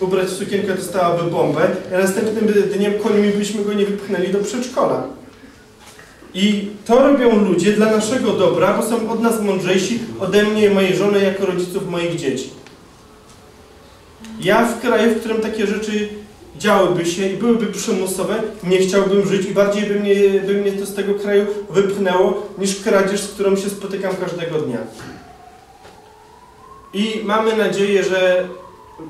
ubrać sukienkę, dostałaby bombę, a następnym dniem końmi byśmy go nie wypchnęli do przedszkola. I to robią ludzie dla naszego dobra, bo są od nas mądrzejsi ode mnie i mojej żony jako rodziców moich dzieci. Ja w kraju, w którym takie rzeczy działyby się i byłyby przymusowe, nie chciałbym żyć i bardziej by mnie, by mnie to z tego kraju wypchnęło, niż kradzież, z którą się spotykam każdego dnia. I mamy nadzieję, że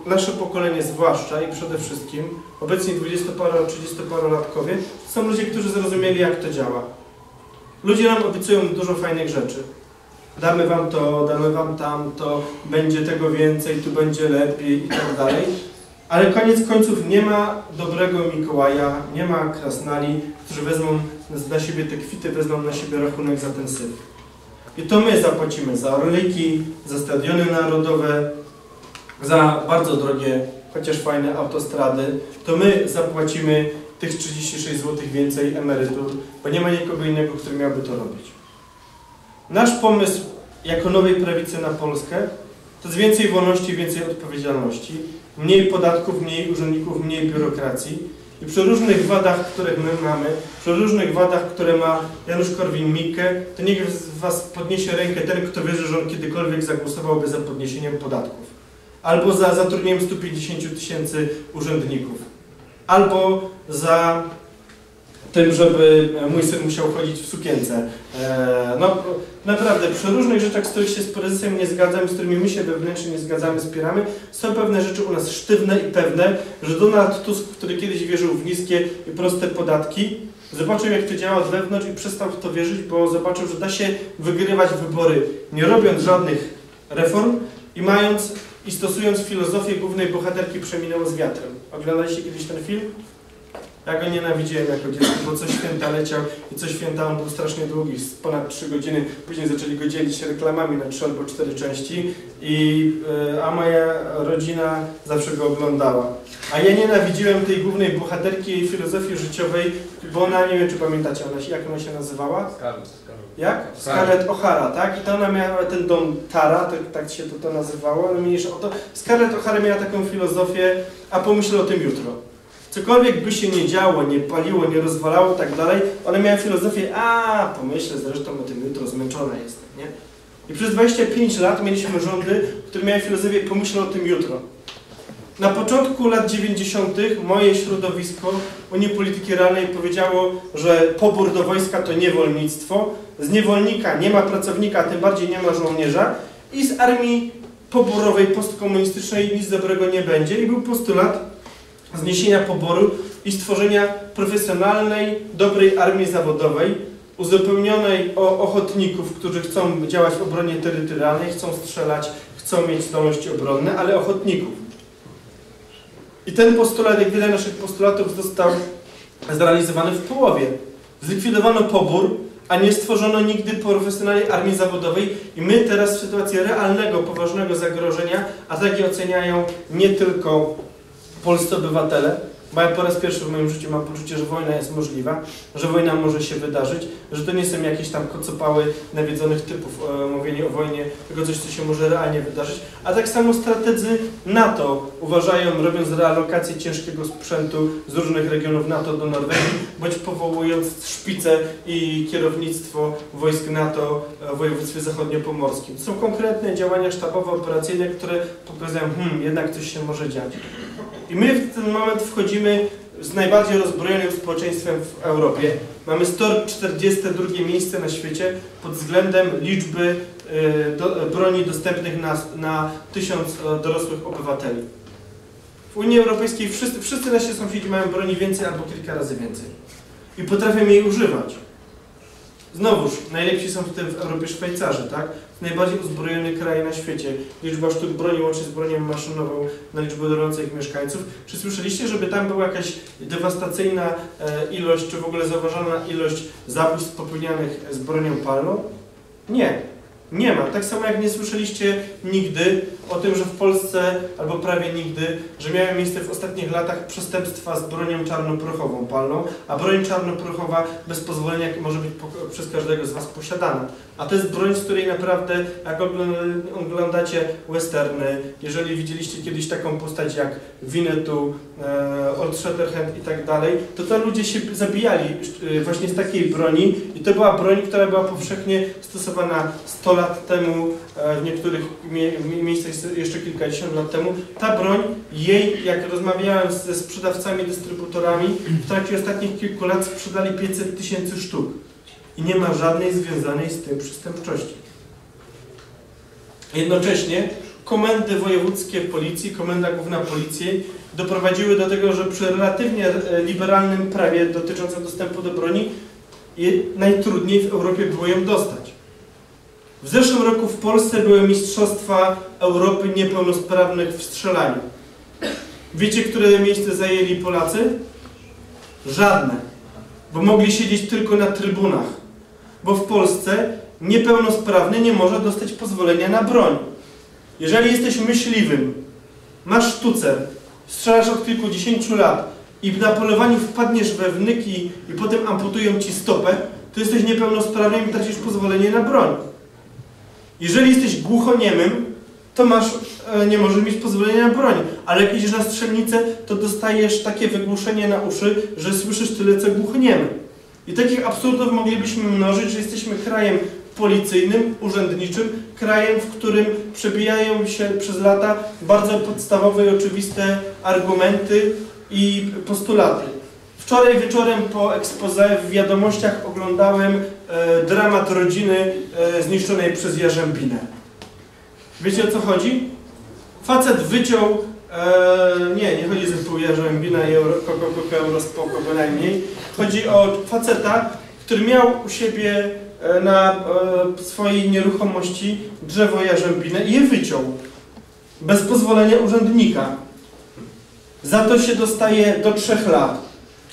nasze pokolenie zwłaszcza i przede wszystkim, obecni 20-paro-30-parolatkowie, są ludzie, którzy zrozumieli, jak to działa. Ludzie nam obiecują dużo fajnych rzeczy. Damy wam to, damy wam tamto, będzie tego więcej, tu będzie lepiej i tak dalej. Ale koniec końców nie ma dobrego Mikołaja, nie ma krasnali, którzy wezmą na siebie te kwity, wezmą na siebie rachunek za ten syf. I to my zapłacimy za orliki, za stadiony narodowe, za bardzo drogie, chociaż fajne autostrady. To my zapłacimy tych 36 zł więcej emerytur, bo nie ma nikogo innego, który miałby to robić. Nasz pomysł jako nowej prawicy na Polskę to jest więcej wolności, więcej odpowiedzialności, mniej podatków, mniej urzędników, mniej biurokracji. I przy różnych wadach, które my mamy, przy różnych wadach, które ma Janusz Korwin-Mikke, to niech z Was podniesie rękę ten, kto wierzy, że on kiedykolwiek zagłosowałby za podniesieniem podatków. Albo za zatrudnieniem 150 tysięcy urzędników. Albo za tym, żeby mój syn musiał chodzić w sukience. E, no naprawdę, przy różnych rzeczach, z których się z prezesem nie zgadzam, z którymi my się wewnętrznie nie zgadzamy, spieramy, są pewne rzeczy u nas sztywne i pewne, że Donald Tusk, który kiedyś wierzył w niskie i proste podatki, zobaczył jak to działa od wewnątrz i przestał w to wierzyć, bo zobaczył, że da się wygrywać wybory nie robiąc żadnych reform i mając i stosując filozofię głównej bohaterki przeminęło z wiatrem. Oglądaliście kiedyś ten film? Ja go nienawidziłem jako dziecko, bo co święta leciał i co święta on był strasznie długi, ponad 3 godziny. Później zaczęli go dzielić reklamami na 3 albo 4 części, i, e, a moja rodzina zawsze go oglądała. A ja nienawidziłem tej głównej bohaterki jej filozofii życiowej, bo ona, nie wiem czy pamiętacie, ona, jak ona się nazywała? Scarlett. Jak? Scarlett O'Hara, tak? I to ona miała ten dom Tara, tak, tak się to, to nazywało, ale mniejsza o to. Scarlett O'Hara miała taką filozofię, a pomyśl o tym jutro. Cokolwiek by się nie działo, nie paliło, nie rozwalało tak dalej, ona miała filozofię, a pomyślę zresztą o tym jutro, zmęczona jestem, nie? I przez 25 lat mieliśmy rządy, które miały filozofię, pomyślę o tym jutro. Na początku lat 90. moje środowisko Unii Polityki Realnej powiedziało, że pobór do wojska to niewolnictwo, z niewolnika nie ma pracownika, a tym bardziej nie ma żołnierza i z armii poborowej postkomunistycznej nic dobrego nie będzie i był postulat zniesienia poboru i stworzenia profesjonalnej, dobrej armii zawodowej, uzupełnionej o ochotników, którzy chcą działać w obronie terytorialnej, chcą strzelać, chcą mieć zdolności obronne, ale ochotników. I ten postulat, jak wiele naszych postulatów, został zrealizowany w połowie. Zlikwidowano pobór, a nie stworzono nigdy profesjonalnej armii zawodowej i my teraz w sytuacji realnego, poważnego zagrożenia, a takie oceniają nie tylko polscy obywatele, bo ja po raz pierwszy w moim życiu mam poczucie, że wojna jest możliwa, że wojna może się wydarzyć, że to nie są jakieś tam kocopały nawiedzonych typów e, mówienie o wojnie, tylko coś, co się może realnie wydarzyć. A tak samo strategzy NATO uważają, robiąc realokację ciężkiego sprzętu z różnych regionów NATO do Norwegii, bądź powołując szpice i kierownictwo wojsk NATO w województwie zachodniopomorskim. Są konkretne działania sztabowe, operacyjne, które pokazują, hmm, jednak coś się może dziać. I my w ten moment wchodzimy z najbardziej rozbrojonym społeczeństwem w Europie. Mamy 142 miejsce na świecie pod względem liczby y, do, broni dostępnych na, na 1000 e, dorosłych obywateli. W Unii Europejskiej wszyscy, wszyscy nasi sąsiedzi mają broni więcej albo kilka razy więcej. I potrafią jej używać. Znowuż, najlepsi są w tym w Europie Szwajcarzy, tak? Najbardziej uzbrojony kraj na świecie. Liczba sztuk broni łącznie z bronią maszynową na liczbę dorących mieszkańców. Czy słyszeliście, żeby tam była jakaś dewastacyjna e, ilość, czy w ogóle zauważona ilość zabójstw popełnianych z bronią palną? Nie. Nie ma. Tak samo jak nie słyszeliście nigdy o tym, że w Polsce, albo prawie nigdy, że miały miejsce w ostatnich latach przestępstwa z bronią czarnoprochową palną, a broń czarnoprochowa bez pozwolenia może być przez każdego z Was posiadana. A to jest broń, z której naprawdę, jak oglądacie westerny, jeżeli widzieliście kiedyś taką postać jak Winnetou, e, Old Shatterhand i tak dalej, to to ludzie się zabijali e, właśnie z takiej broni i to była broń, która była powszechnie stosowana 100 lat temu, e, w niektórych mie miejscach jeszcze kilkadziesiąt lat temu. Ta broń, jej, jak rozmawiałem ze sprzedawcami, dystrybutorami, w trakcie ostatnich kilku lat sprzedali 500 tysięcy sztuk i nie ma żadnej związanej z tym przestępczości. Jednocześnie komendy wojewódzkie policji, komenda główna policji doprowadziły do tego, że przy relatywnie e, liberalnym prawie dotyczącym dostępu do broni najtrudniej w Europie było ją dostać. W zeszłym roku w Polsce były Mistrzostwa Europy Niepełnosprawnych w strzelaniu. Wiecie, które miejsce zajęli Polacy? Żadne, bo mogli siedzieć tylko na trybunach bo w Polsce niepełnosprawny nie może dostać pozwolenia na broń. Jeżeli jesteś myśliwym, masz sztucer, strzelasz od kilkudziesięciu lat i na polowaniu wpadniesz we wnyki i potem amputują ci stopę, to jesteś niepełnosprawnym i tracisz pozwolenie na broń. Jeżeli jesteś głuchoniemym, to masz, e, nie możesz mieć pozwolenia na broń. Ale jak idziesz na strzelnicę, to dostajesz takie wygłuszenie na uszy, że słyszysz tyle, co głuchoniemy. I takich absurdów moglibyśmy mnożyć, że jesteśmy krajem policyjnym, urzędniczym, krajem, w którym przebijają się przez lata bardzo podstawowe i oczywiste argumenty i postulaty. Wczoraj wieczorem po expose w wiadomościach oglądałem e, dramat rodziny e, zniszczonej przez Jarzębinę. Wiecie o co chodzi? Facet wyciął Eee, nie, nie chodzi o zespół Jarzębina i Euro, Koko, Koko, Eurospoko bynajmniej. Chodzi o faceta, który miał u siebie e, na e, swojej nieruchomości drzewo jarzębinę i je wyciął. Bez pozwolenia urzędnika. Za to się dostaje do trzech lat.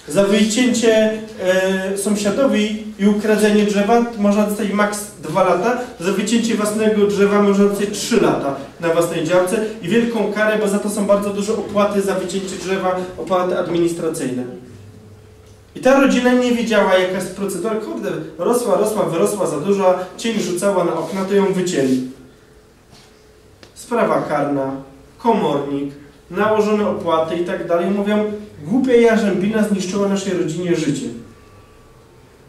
Za wycięcie e, sąsiadowi i ukradzenie drzewa można dostać maks 2 lata, za wycięcie własnego drzewa można dostać 3 lata na własnej działce i wielką karę, bo za to są bardzo duże opłaty za wycięcie drzewa, opłaty administracyjne. I ta rodzina nie wiedziała, jaka jest procedura. Kurde, rosła, rosła, wyrosła za dużo, cień rzucała na okna, to ją wycięli. Sprawa karna, komornik, nałożone opłaty i tak dalej. Mówią, głupia jarzębina zniszczyła naszej rodzinie życie.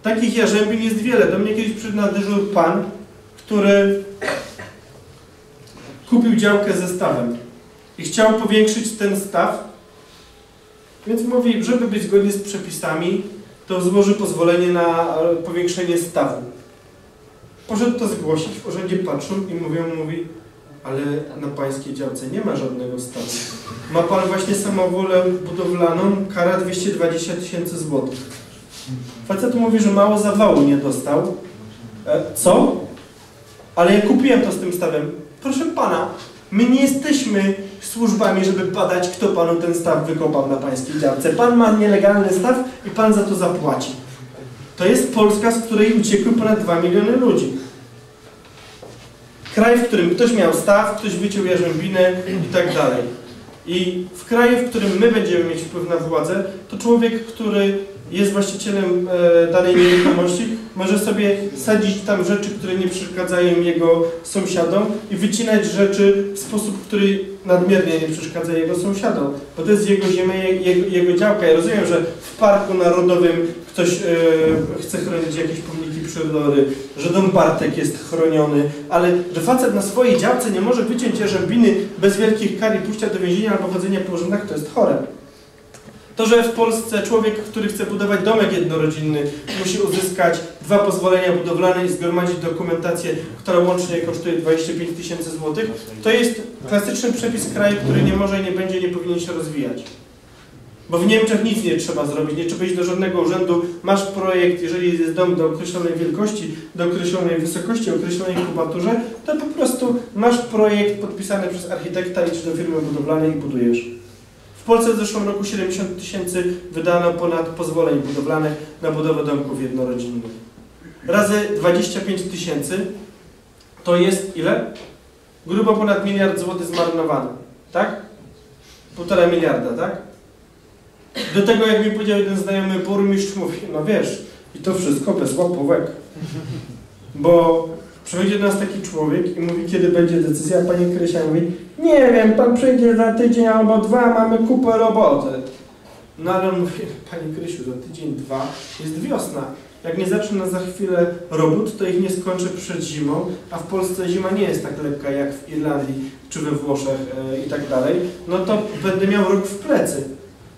Takich jarzębin jest wiele. Do mnie kiedyś przyszedł na dyżur pan, który kupił działkę ze stawem i chciał powiększyć ten staw, więc mówi, żeby być zgodnie z przepisami, to złoży pozwolenie na powiększenie stawu. Poszedł to zgłosić, w urzędzie patrzą i mówią, mówi, ale na pańskiej działce nie ma żadnego stawu. Ma pan właśnie samowolę budowlaną, kara 220 tysięcy złotych. Facet mówi, że mało zawału nie dostał. E, co? Ale ja kupiłem to z tym stawem. Proszę pana, my nie jesteśmy służbami, żeby badać, kto panu ten staw wykopał na pańskiej działce. Pan ma nielegalny staw i pan za to zapłaci. To jest Polska, z której uciekły ponad 2 miliony ludzi. Kraj, w którym ktoś miał staw, ktoś wyciął jarzębinę i tak dalej. I w kraju, w którym my będziemy mieć wpływ na władzę, to człowiek, który jest właścicielem e, danej nieruchomości, może sobie sadzić tam rzeczy, które nie przeszkadzają jego sąsiadom i wycinać rzeczy w sposób, który nadmiernie nie przeszkadza jego sąsiadom, bo to jest jego ziemia, jego, jego działka. Ja rozumiem, że w Parku Narodowym ktoś e, chce chronić jakieś pomniki przyrody, że dom Bartek jest chroniony, ale że facet na swojej działce nie może wyciąć jarzębiny bez wielkich kar i pójścia do więzienia albo chodzenia po urzędach, to jest chore. To, że w Polsce człowiek, który chce budować domek jednorodzinny, musi uzyskać dwa pozwolenia budowlane i zgromadzić dokumentację, która łącznie kosztuje 25 tysięcy złotych, to jest klasyczny przepis kraju, który nie może i nie będzie, nie powinien się rozwijać. Bo w Niemczech nic nie trzeba zrobić, nie trzeba iść do żadnego urzędu, masz projekt, jeżeli jest dom do określonej wielkości, do określonej wysokości, określonej kubaturze, to po prostu masz projekt podpisany przez architekta, idziesz do firmy budowlanej i budujesz. Polsce w zeszłym roku 70 tysięcy wydano ponad pozwoleń budowlanych na budowę domków jednorodzinnych. Razy 25 tysięcy to jest ile? Grubo ponad miliard złotych zmarnowany. Tak? Półtora miliarda, tak? Do tego, jak mi powiedział jeden znajomy burmistrz, mówi, no wiesz, i to wszystko bez łapówek. Bo Przychodzi do nas taki człowiek i mówi, kiedy będzie decyzja, pani Krysia mówi, nie wiem, pan przyjdzie za tydzień albo dwa, mamy kupę roboty. No ale mówi, pani Krysiu, za tydzień, dwa jest wiosna. Jak nie zacznę za chwilę robót, to ich nie skończę przed zimą, a w Polsce zima nie jest tak lekka jak w Irlandii czy we Włoszech e, i tak dalej, no to będę miał rok w plecy.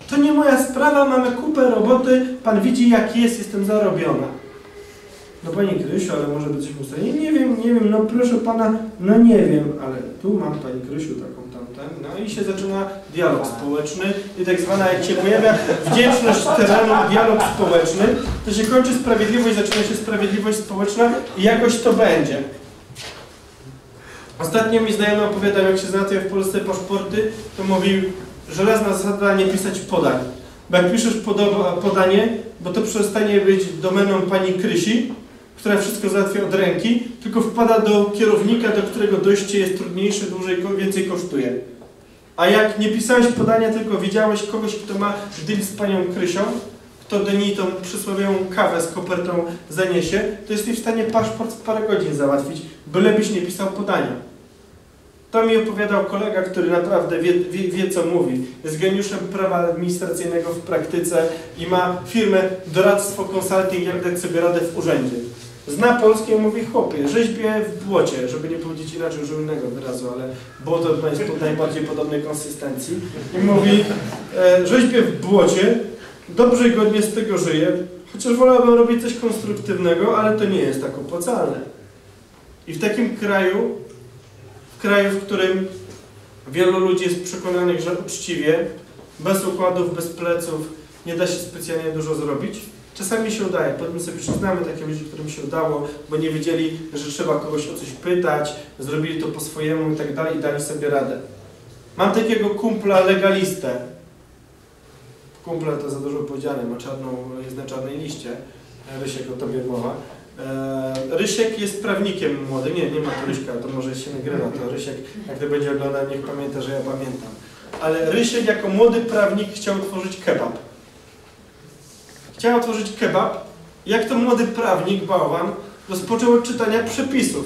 To nie moja sprawa, mamy kupę roboty, pan widzi jak jest, jestem zarobiona. No Pani Krysiu, ale może być coś ustalenie? Nie wiem, nie wiem, no proszę Pana, no nie wiem, ale tu mam Pani Krysiu taką tamten, no i się zaczyna dialog społeczny i tak zwana, jak się pojawia wdzięczność terenu, dialog społeczny, to się kończy sprawiedliwość, zaczyna się sprawiedliwość społeczna i jakoś to będzie. Ostatnio mi znajomy opowiadał, jak się załatwia w Polsce paszporty, to mówił, żelazna zasada nie pisać podań. Bo jak piszesz podanie, bo to przestanie być domeną pani Krysi, która wszystko załatwia od ręki, tylko wpada do kierownika, do którego dojście jest trudniejsze, dłużej, więcej kosztuje. A jak nie pisałeś podania, tylko widziałeś kogoś, kto ma deal z panią Krysią, kto do niej tą przysłowiową kawę z kopertą zaniesie, to jesteś w stanie paszport w parę godzin załatwić, bylebyś nie pisał podania. To mi opowiadał kolega, który naprawdę wie, wie, wie, co mówi. Jest geniuszem prawa administracyjnego w praktyce i ma firmę doradztwo consulting, jak dać sobie radę w urzędzie. Zna polskie mówi, chłopie, rzeźbię w błocie, żeby nie powiedzieć inaczej, użył innego wyrazu, ale błoto jest pod najbardziej podobnej konsystencji. I mówi, e, rzeźbię w błocie, dobrze i godnie z tego żyję, chociaż wolałbym robić coś konstruktywnego, ale to nie jest tak opłacalne. I w takim kraju w kraju, w którym wielu ludzi jest przekonanych, że uczciwie, bez układów, bez pleców nie da się specjalnie dużo zrobić. Czasami się udaje. Potem sobie przyznamy takie ludzi, którym się udało, bo nie wiedzieli, że trzeba kogoś o coś pytać, zrobili to po swojemu i tak dalej i dali sobie radę. Mam takiego kumpla legalistę. Kumpla to za dużo powiedziane, ma czarną, jest na czarnej liście. Rysiek o tobie mowa. E, Rysiek jest prawnikiem młody. Nie, nie ma tu Ryśka, to może się nagrywa. To Rysiek, jak to będzie oglądał, niech pamięta, że ja pamiętam. Ale Rysiek jako młody prawnik chciał otworzyć kebab. Chciał otworzyć kebab. Jak to młody prawnik, bałwan, rozpoczął od czytania przepisów.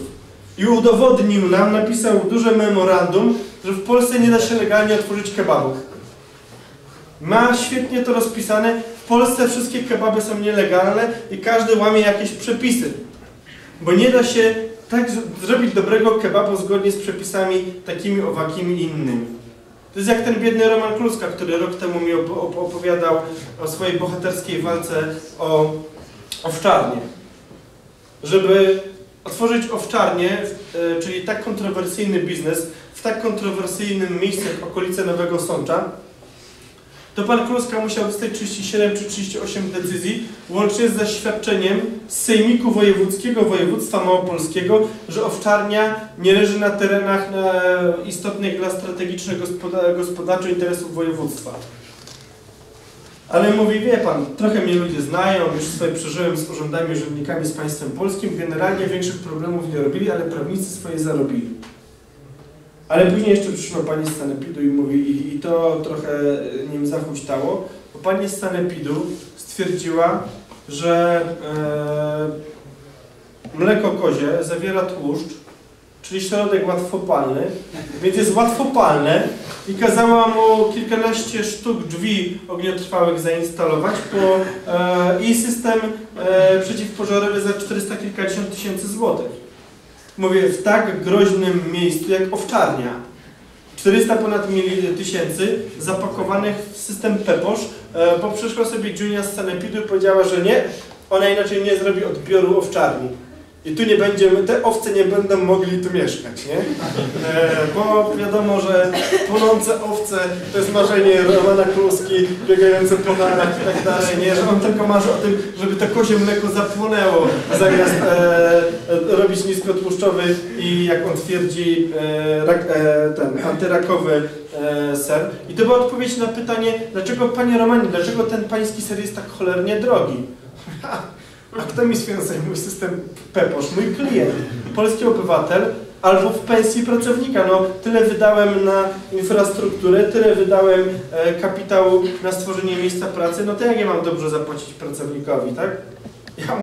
I udowodnił nam, napisał duże memorandum, że w Polsce nie da się legalnie otworzyć kebabu. Ma świetnie to rozpisane. W Polsce wszystkie kebaby są nielegalne i każdy łamie jakieś przepisy. Bo nie da się tak zrobić dobrego kebabu zgodnie z przepisami takimi, owakimi i innymi. To jest jak ten biedny Roman Kluska, który rok temu mi op- op- opowiadał o swojej bohaterskiej walce o owczarnię. Żeby otworzyć owczarnię, e, czyli tak kontrowersyjny biznes w tak kontrowersyjnym miejscu jak okolice Nowego Sącza, to pan Kluska musiał dostać 37 czy 38 decyzji, łącznie z zaświadczeniem z Sejmiku Wojewódzkiego Województwa Małopolskiego, że owczarnia nie leży na terenach na istotnych dla strategicznych gospoda gospodarczo interesów województwa. Ale mówi, wie pan, trochę mnie ludzie znają, już swoje przeżyłem z urzędami, urzędnikami, z państwem polskim, generalnie większych problemów nie robili, ale prawnicy swoje zarobili. Ale później jeszcze przyszła pani z Sanepidu i mówi, i, i to trochę nim zachuśtało, bo pani z Sanepidu stwierdziła, że e, mleko kozie zawiera tłuszcz, czyli środek łatwopalny, więc jest łatwopalne i kazała mu kilkanaście sztuk drzwi ogniotrwałych zainstalować po, e, i system e, przeciwpożarowy za 400 kilkadziesiąt tysięcy złotych. Mówię, w tak groźnym miejscu jak owczarnia. 400 ponad tysięcy zapakowanych w system PEPOSZ, e, bo przyszła sobie Junia z Sanepidu i powiedziała, że nie, ona inaczej nie zrobi odbioru owczarni. I tu nie będziemy, te owce nie będą mogli tu mieszkać, nie? E, bo wiadomo, że płonące owce to jest marzenie Romana Kluski, biegające po narach i tak dalej, nie? Że on tylko marzy o tym, żeby to kozie mleko zapłonęło, zamiast e, e, robić niskotłuszczowy i jak on twierdzi, e, rak, e, ten antyrakowy e, ser. I to była odpowiedź na pytanie, dlaczego panie Romanie, dlaczego ten pański ser jest tak cholernie drogi? A kto mi sfinansuje mój system PEPOSZ? Mój klient, polski obywatel, albo w pensji pracownika. No, tyle wydałem na infrastrukturę, tyle wydałem e, kapitału na stworzenie miejsca pracy, no to jak ja mam dobrze zapłacić pracownikowi, tak? Ja